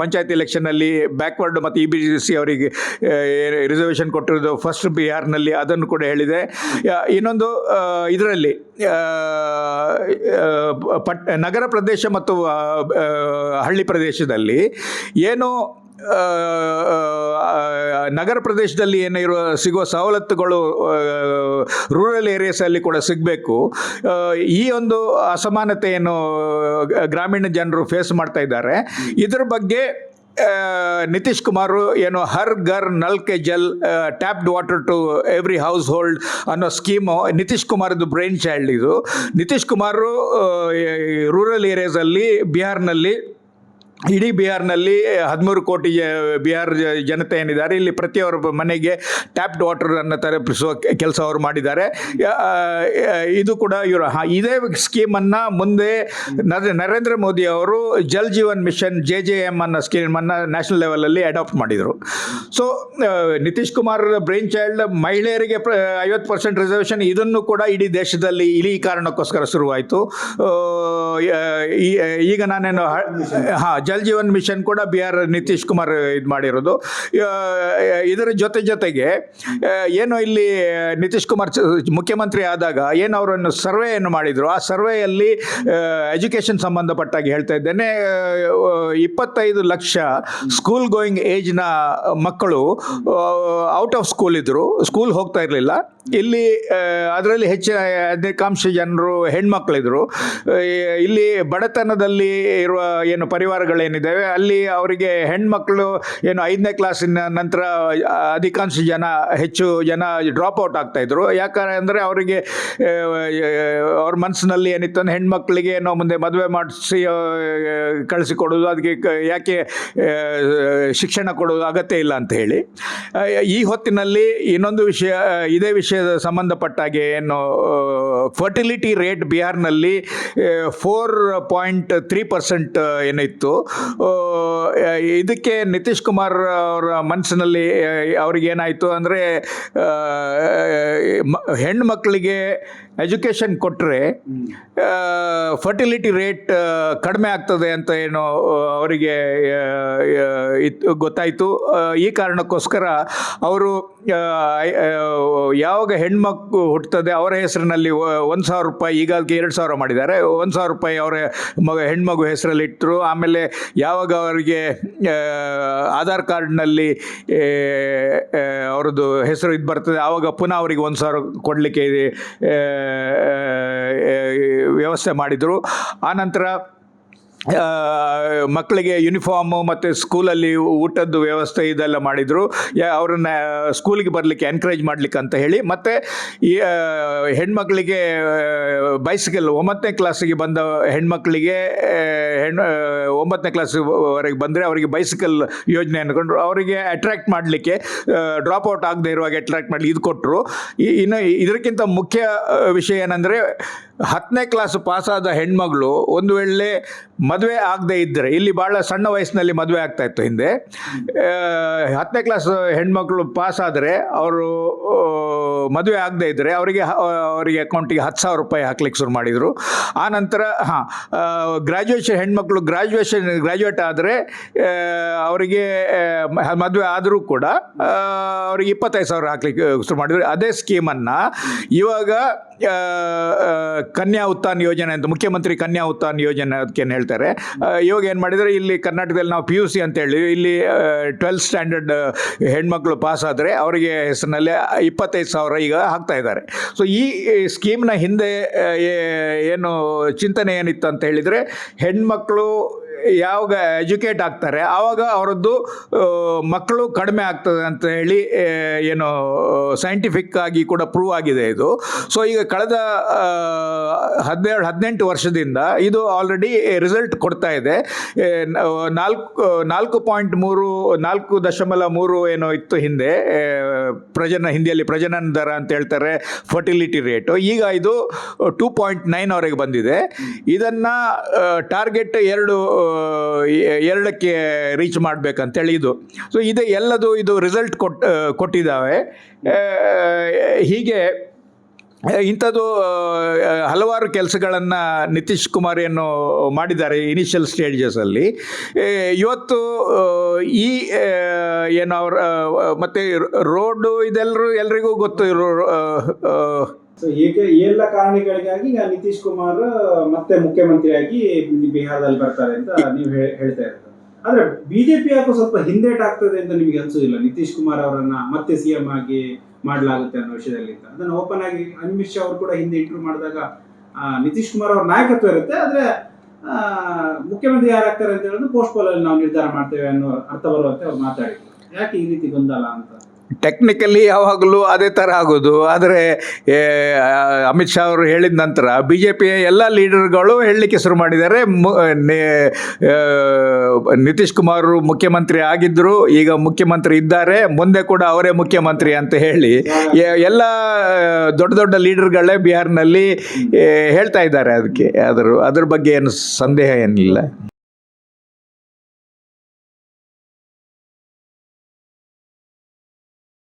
B: ಪಂಚಾಯತ್ ಇಲೆಕ್ಷನ್ನಲ್ಲಿ ಬ್ಯಾಕ್ವರ್ಡ್ ಮತ್ತು ಇ ಬಿ ಸಿ ಅವರಿಗೆ ರಿಸರ್ವೇಷನ್ ಕೊಟ್ಟಿರೋದು ಫಸ್ಟ್ ಬಿಹಾರ್ನಲ್ಲಿ ಅದನ್ನು ಕೂಡ ಹೇಳಿದೆ. ಇನ್ನೊಂದು ಇದರಲ್ಲಿ ಪಟ್ ನಗರ ಪ್ರದೇಶ ಮತ್ತು ಹಳ್ಳಿ ಪ್ರದೇಶದಲ್ಲಿ ಏನು ನಗರ ಪ್ರದೇಶದಲ್ಲಿ ಏನಿರುವ ಸಿಗುವ ಸವಲತ್ತುಗಳು ರೂರಲ್ ಏರಿಯಾಸಲ್ಲಿ ಕೂಡ ಸಿಗಬೇಕು. ಈ ಒಂದು ಅಸಮಾನತೆಯನ್ನು ಗ್ರಾಮೀಣ ಜನರು ಫೇಸ್ ಮಾಡ್ತಾ ಇದ್ದಾರೆ. ಇದರ ಬಗ್ಗೆ ನಿತೀಶ್ ಕುಮಾರ್ ಏನು Har Ghar Nal Ke Jal tapped water to every household ಅನ್ನೋ ಸ್ಕೀಮು ನಿತೀಶ್ ಕುಮಾರ್ದು ಬ್ರೈನ್ ಚೈಲ್ಡ್ ಇದು. ನಿತೀಶ್ ಕುಮಾರು ರೂರಲ್ ಏರಿಯಾಸಲ್ಲಿ ಬಿಹಾರ್ನಲ್ಲಿ ಇಡೀ ಬಿಹಾರ್ನಲ್ಲಿ ಹದಿಮೂರು ಕೋಟಿ ಬಿಹಾರ್ ಜನತೆ ಏನಿದ್ದಾರೆ, ಇಲ್ಲಿ ಪ್ರತಿಯೊಬ್ಬರ ಮನೆಗೆ ಟ್ಯಾಪ್ಡ್ ವಾಟರನ್ನು ತಲುಪಿಸುವ ಕೆಲಸ ಅವರು ಮಾಡಿದ್ದಾರೆ. ಇದು ಕೂಡ ಇವರು ಇದೇ ಸ್ಕೀಮನ್ನು ಮುಂದೆ ನರೇಂದ್ರ ಮೋದಿ ಅವರು Jal Jeevan mission J J M ಅನ್ನೋ ಸ್ಕೀಮನ್ನು ನ್ಯಾಷನಲ್ ಲೆವೆಲಲ್ಲಿ ಅಡಾಪ್ಟ್ ಮಾಡಿದರು. So Nitish Kumar brain child ಮಹಿಳೆಯರಿಗೆ ಐವತ್ತು ಪರ್ಸೆಂಟ್ ರಿಸರ್ವೇಷನ್ ಇದನ್ನು ಕೂಡ ಇಡೀ ದೇಶದಲ್ಲಿ ಇಲ್ಲಿ ಕಾರಣಕ್ಕೋಸ್ಕರ ಶುರುವಾಯಿತು. ಈಗ ನಾನೇನು ಹಾಂ ಜಲ್ ಜೀವನ್ ಮಿಷನ್ ಕೂಡ ಬಿ ಆರ್ ನಿತೀಶ್ ಕುಮಾರ್ ಇದು ಮಾಡಿರೋದು. ಇದರ ಜೊತೆ ಜೊತೆಗೆ ಏನು ಇಲ್ಲಿ ನಿತೀಶ್ ಕುಮಾರ್ ಮುಖ್ಯಮಂತ್ರಿ ಆದಾಗ ಏನು ಅವರನ್ನು ಸರ್ವೆಯನ್ನು ಮಾಡಿದರು? ಆ ಸರ್ವೆಯಲ್ಲಿ ಎಜುಕೇಷನ್ ಸಂಬಂಧಪಟ್ಟಾಗಿ ಹೇಳ್ತಾ ಇದ್ದೇನೆ ಇಪ್ಪತ್ತೈದು ಲಕ್ಷ ಸ್ಕೂಲ್ ಗೋಯಿಂಗ್ ಏಜ್ನ ಮಕ್ಕಳು ಔಟ್ ಆಫ್ ಸ್ಕೂಲ್ ಇದ್ದರು ಸ್ಕೂಲ್ ಹೋಗ್ತಾ ಇರಲಿಲ್ಲ. ಇಲ್ಲಿ ಅದರಲ್ಲಿ ಹೆಚ್ಚಿನ ಅಧಿಕಾಂಶ ಜನರು ಹೆಣ್ಮಕ್ಳಿದ್ರು. ಇಲ್ಲಿ ಬಡತನದಲ್ಲಿ ಇರುವ ಏನು ಪರಿವಾರಗಳೇನಿದ್ದಾವೆ ಅಲ್ಲಿ ಅವರಿಗೆ ಹೆಣ್ಮಕ್ಳು ಏನು ಐದನೇ ಕ್ಲಾಸಿನ ನಂತರ ಅಧಿಕಾಂಶ ಜನ, ಹೆಚ್ಚು ಜನ ಡ್ರಾಪ್ ಔಟ್ ಆಗ್ತಾಯಿದ್ರು ಯಾಕಂದರೆ ಅವರಿಗೆ ಅವ್ರ ಮನಸ್ಸಿನಲ್ಲಿ ಏನಿತ್ತು ಅಂದರೆ ಹೆಣ್ಮಕ್ಳಿಗೆ ಏನೋ ಮುಂದೆ ಮದುವೆ ಮಾಡಿಸಿ ಕಳಿಸಿಕೊಡೋದು ಅದಕ್ಕೆ ಯಾಕೆ ಶಿಕ್ಷಣ ಕೊಡೋದು ಅಗತ್ಯ ಇಲ್ಲ ಅಂತ ಹೇಳಿ. ಈ ಹೊತ್ತಿನಲ್ಲಿ ಇನ್ನೊಂದು ವಿಷಯ, ಇದೇ ವಿಷಯದ ಸಂಬಂಧಪಟ್ಟಾಗೆ ಏನು ಫರ್ಟಿಲಿಟಿ ರೇಟ್ ಬಿಹಾರ್ನಲ್ಲಿ ಫೋರ್ ಪಾಯಿಂಟ್ ತ್ರೀ ಪರ್ಸೆಂಟ್ ಏನಿತ್ತು. ಇದಕ್ಕೆ ನಿತೀಶ್ ಕುಮಾರ್ ಅವರ ಮನಸ್ಸಿನಲ್ಲಿ ಅವ್ರಿಗೇನಾಯಿತು ಅಂದರೆ ಹೆಣ್ಣು ಮಕ್ಕಳಿಗೆ ಎಜುಕೇಷನ್ ಕೊಟ್ಟರೆ ಫರ್ಟಿಲಿಟಿ ರೇಟ್ ಕಡಿಮೆ ಆಗ್ತದೆ ಅಂತ ಏನು ಅವರಿಗೆ ಇತ್ತು ಗೊತ್ತಾಯಿತು. ಈ ಕಾರಣಕ್ಕೋಸ್ಕರ ಅವರು ಯಾವಾಗ ಹೆಣ್ಮಕ್ಳು ಹುಟ್ಟುತ್ತದೆ ಅವರ ಹೆಸರಿನಲ್ಲಿ ಒಂದು ಸಾವಿರ ರೂಪಾಯಿ ಈಗಾಗಲೇ ಎರಡು ಸಾವಿರ ಮಾಡಿದ್ದಾರೆ. ಒಂದು ಸಾವಿರ ರೂಪಾಯಿ ಅವರ ಮಗ ಹೆಣ್ಮಗು ಹೆಸರಲ್ಲಿ ಇಟ್ಟರು ಆಮೇಲೆ ಯಾವಾಗ ಅವರಿಗೆ ಆಧಾರ್ ಕಾರ್ಡ್ನಲ್ಲಿ ಅವ್ರದ್ದು ಹೆಸರು ಇದು ಬರ್ತದೆ ಆವಾಗ ಪುನಃ ಅವರಿಗೆ ಒಂದು ಸಾವಿರ ಕೊಡಲಿಕ್ಕೆ ವ್ಯವಸ್ಥೆ ಮಾಡಿದರು. ಆನಂತರ ಮಕ್ಕಳಿಗೆ ಯೂನಿಫಾರ್ಮು ಮತ್ತು ಸ್ಕೂಲಲ್ಲಿ ಊಟದ್ದು ವ್ಯವಸ್ಥೆ ಇದೆಲ್ಲ ಮಾಡಿದರು. ಅವ್ರನ್ನ ಸ್ಕೂಲಿಗೆ ಬರಲಿಕ್ಕೆ ಎನ್ಕರೇಜ್ ಮಾಡಲಿಕ್ಕೆ ಅಂತ ಹೇಳಿ. ಮತ್ತು ಈ ಹೆಣ್ಮಕ್ಳಿಗೆ ಬೈಸಿಕಲ್ ಒಂಬತ್ತನೇ ಕ್ಲಾಸಿಗೆ ಬಂದ ಹೆಣ್ಮಕ್ಳಿಗೆ ಹೆಣ್ ಹೆಣ್ಣು ಒಂಬತ್ತನೇ ಕ್ಲಾಸ್ವರೆಗೆ ಬಂದರೆ ಅವರಿಗೆ ಬೈಸಿಕಲ್ ಯೋಜನೆ ಅಂದ್ಕೊಂಡ್ರು ಅವರಿಗೆ ಅಟ್ರ್ಯಾಕ್ಟ್ ಮಾಡಲಿಕ್ಕೆ ಡ್ರಾಪ್ ಔಟ್ ಆಗದೆ ಇರುವಾಗ ಅಟ್ರ್ಯಾಕ್ಟ್ ಮಾಡಲಿ ಇದು ಕೊಟ್ಟರು ಇನ್ನು ಇದಕ್ಕಿಂತ ಮುಖ್ಯ ವಿಷಯ ಏನಂದರೆ ಹತ್ತನೇ ಕ್ಲಾಸ್ ಪಾಸಾದ ಹೆಣ್ಮಗಳು ಒಂದು ವೇಳೆ ಮದುವೆ ಆಗದೇ ಇದ್ದರೆ ಇಲ್ಲಿ ಭಾಳ ಸಣ್ಣ ವಯಸ್ಸಿನಲ್ಲಿ ಮದುವೆ ಆಗ್ತಾ ಇತ್ತು ಹಿಂದೆ ಹತ್ತನೇ ಕ್ಲಾಸ್ ಹೆಣ್ಮಕ್ಳು ಪಾಸಾದರೆ ಅವರು ಮದುವೆ ಆಗದೇ ಇದ್ದರೆ ಅವರಿಗೆ ಅವರಿಗೆ ಅಕೌಂಟಿಗೆ ಹತ್ತು ಸಾವಿರ ರೂಪಾಯಿ ಹಾಕ್ಲಿಕ್ಕೆ ಶುರು ಮಾಡಿದರು. ಆ ನಂತರ, ಹಾಂ ಗ್ರ್ಯಾಜುಯೇಷನ್ ಹೆಣ್ಮಕ್ಳು ಗ್ರ್ಯಾಜುಯೇಷನ್ ಗ್ರ್ಯಾಜುಯೇಟ್ ಆದರೆ ಅವರಿಗೆ ಮದುವೆ ಆದರೂ ಕೂಡ ಅವ್ರಿಗೆ ಇಪ್ಪತ್ತೈದು ಸಾವಿರ ಹಾಕ್ಲಿಕ್ಕೆ ಶುರು ಮಾಡಿದರು. ಅದೇ ಸ್ಕೀಮನ್ನು ಇವಾಗ ಕನ್ಯಾ ಉತ್ಥಾನ್ ಯೋಜನೆ ಅಂತ, ಮುಖ್ಯಮಂತ್ರಿ ಕನ್ಯಾ ಉತ್ಥಾನ್ ಯೋಜನೆ ಅದಕ್ಕೆ ಏನು ಹೇಳ್ತಾರೆ ಇವಾಗ ಏನು ಮಾಡಿದರೆ ಇಲ್ಲಿ ಕರ್ನಾಟಕದಲ್ಲಿ ನಾವು ಪಿ ಯು ಸಿ ಅಂತೇಳಿ ಇಲ್ಲಿ ಟ್ವೆಲ್ತ್ ಸ್ಟ್ಯಾಂಡರ್ಡ್ ಹೆಣ್ಮಕ್ಳು ಪಾಸ್ ಆದರೆ ಅವರಿಗೆ ಹೆಸರಿನಲ್ಲಿ ಇಪ್ಪತ್ತೈದು ಸಾವಿರ ಈಗ ಹಾಕ್ತಾ ಇದ್ದಾರೆ. ಸೊ ಈ ಸ್ಕೀಮ್ನ ಹಿಂದೆ ಏನು ಚಿಂತನೆ ಏನಿತ್ತು ಅಂತ ಹೇಳಿದರೆ, ಹೆಣ್ಮಕ್ಳು ಯಾವಾಗ ಎಜುಕೇಟ್ ಆಗ್ತಾರೆ, ಆವಾಗ ಅವರದ್ದು ಮಕ್ಕಳು ಕಡಿಮೆ ಆಗ್ತದೆ ಅಂತ ಹೇಳಿ ಏನು ಸೈಂಟಿಫಿಕ್ ಆಗಿ ಕೂಡ ಪ್ರೂವ್ ಆಗಿದೆ ಇದು. ಸೊ ಈಗ ಕಳೆದ ಹದಿನೇಳು, ಹದಿನೆಂಟು ವರ್ಷದಿಂದ ಇದು ಆಲ್ರೆಡಿ ರಿಸಲ್ಟ್ ಕೊಡ್ತಾ ಇದೆ. ನಾಲ್ಕು ನಾಲ್ಕು ಪಾಯಿಂಟ್ ಮೂರು, ನಾಲ್ಕು ಮೂರು ಏನೋ ಇತ್ತು ಹಿಂದೆ ಪ್ರಜನ, ಹಿಂದಿಯಲ್ಲಿ ಪ್ರಜನನ ದರ ಅಂತ ಹೇಳ್ತಾರೆ ಫರ್ಟಿಲಿಟಿ ರೇಟು ಈಗ ಇದು ಟೂ ಪಾಯಿಂಟ್ ನೈನ್ವರೆಗೆ ಬಂದಿದೆ. ಇದನ್ನು ಟಾರ್ಗೆಟ್ ಎರಡು ಎರಡಕ್ಕೆ ರೀಚ್ ಮಾಡಬೇಕಂತೇಳಿ ಇದು. ಸೊ ಇದು ಎಲ್ಲದು ಇದು ರಿಸಲ್ಟ್ ಕೊಟ್ ಕೊಟ್ಟಿದ್ದಾವೆ. ಹೀಗೆ ಇಂಥದ್ದು ಹಲವಾರು ಕೆಲಸಗಳನ್ನು ನಿತೀಶ್ ಕುಮಾರ್ ಏನು ಮಾಡಿದ್ದಾರೆ ಇನಿಷಿಯಲ್ ಸ್ಟೇಜಸಲ್ಲಿ ಇವತ್ತು ಈ ಏನು ಅವ್ರ ಮತ್ತು ರೋಡು ಇದೆಲ್ಲರೂ ಎಲ್ರಿಗೂ ಗೊತ್ತು
A: ಸೊ ಏಕೆ ಈ ಎಲ್ಲ ಕಾರಣಗಳಿಗಾಗಿ ಈಗ ನಿತೀಶ್ ಕುಮಾರ್ ಮತ್ತೆ ಮುಖ್ಯಮಂತ್ರಿಯಾಗಿ ಬಿಹಾರದಲ್ಲಿ ಬರ್ತಾರೆ ಅಂತ ನೀವು ಹೇಳ್ತಾ ಇರೋದು. ಆದ್ರೆ ಬಿಜೆಪಿ ಯಾಕೋ ಸ್ವಲ್ಪ ಹಿಂದೇಟ್ ಆಗ್ತದೆ ಅಂತ ನಿಮಗೆ ಅನ್ಸೋದಿಲ್ಲ? ನಿತೀಶ್ ಕುಮಾರ್ ಅವರನ್ನ ಮತ್ತೆ ಸಿಎಂ ಆಗಿ ಮಾಡಲಾಗುತ್ತೆ ಅನ್ನೋ ವಿಷಯದಲ್ಲಿ ಅಂತ. ಅದನ್ನ ಓಪನ್ ಆಗಿ ಅಮಿತ್ ಶಾ ಅವರು ಕೂಡ ಹಿಂದೆ ಇಂಟರ್ವ್ಯೂ ಮಾಡಿದಾಗ ನಿತೀಶ್ ಕುಮಾರ್ ಅವ್ರ ನಾಯಕತ್ವ ಇರುತ್ತೆ. ಆದ್ರೆ ಮುಖ್ಯಮಂತ್ರಿ ಯಾರಾಗ್ತಾರೆ ಅಂತ ಹೇಳೋದು ಪೋಸ್ಟ್ ಪೋಲ್ ಅಲ್ಲಿ ನಾವು ನಿರ್ಧಾರ ಮಾಡ್ತೇವೆ ಅನ್ನೋ ಅರ್ಥ ಬರುವಂತೆ ಅವ್ರು ಮಾತಾಡಿದ್ರು. ಯಾಕೆ ಈ ರೀತಿ ಗೊಂದಲ ಅಂತ?
B: ಟೆಕ್ನಿಕಲಿ ಯಾವಾಗಲೂ ಅದೇ ಥರ ಆಗೋದು. ಆದರೆ ಅಮಿತ್ ಶಾ ಅವರು ಹೇಳಿದ ನಂತರ ಬಿ ಜೆ ಪಿಯ ಎಲ್ಲ ಲೀಡರ್ಗಳು ಹೇಳಲಿಕ್ಕೆ ಶುರು ಮಾಡಿದ್ದಾರೆ. ನಿತೀಶ್ ಕುಮಾರ್ ಮುಖ್ಯಮಂತ್ರಿ ಆಗಿದ್ದರು ಈಗ ಮುಖ್ಯಮಂತ್ರಿ ಇದ್ದಾರೆ. ಮುಂದೆ ಕೂಡ ಅವರೇ ಮುಖ್ಯಮಂತ್ರಿ ಅಂತ ಹೇಳಿ ಎಲ್ಲ ದೊಡ್ಡ ದೊಡ್ಡ ಲೀಡರ್ಗಳೇ ಬಿಹಾರ್ನಲ್ಲಿ ಹೇಳ್ತಾ ಇದ್ದಾರೆ ಅದಕ್ಕೆ. ಅದ್ರ ಅದ್ರ ಬಗ್ಗೆ ಏನು ಸಂದೇಹ ಏನಿಲ್ಲ.